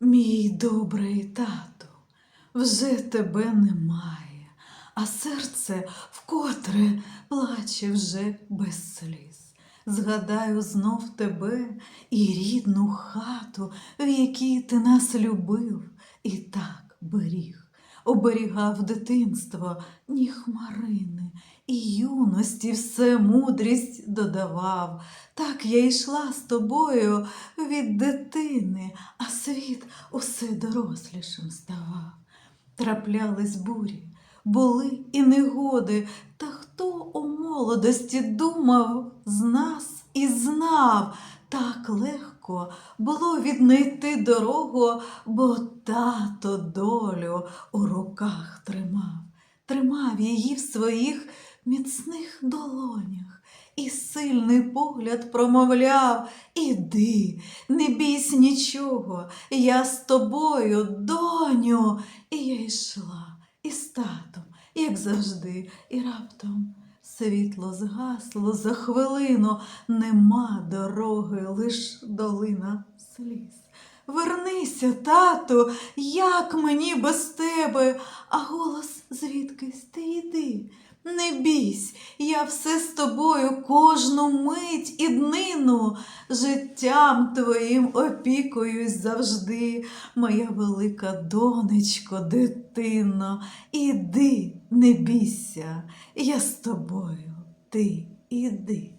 Мій добрий тату, вже тебе немає, а серце вкотре плаче вже без сліз. Згадаю знов тебе і рідну хату, в якій ти нас любив і так беріг. Оберігав дитинство, ні хмарини, і юності все мудрість додавав. Так я йшла з тобою від дитини, а світ усе дорослішим ставав. Траплялись бурі, були і негоди, та хто у молодості думав з нас і знав, так легко було віднайти дорогу, бо тато долю у руках тримав, тримав її в своїх міцних долонях. І сильний погляд промовляв Іди, не бійсь нічого, я з тобою, доню. І я йшла і з татом, як завжди, і раптом світло згасло за хвилину, нема дороги, лиш долина сліз. Вернися, тату, як мені без тебе, а голос звідкись ти йди. Не бійсь, я все з тобою кожну мить і днину, життям твоїм опікуюсь завжди, моя велика донечко, дитино, іди, не бійся, я з тобою, ти іди.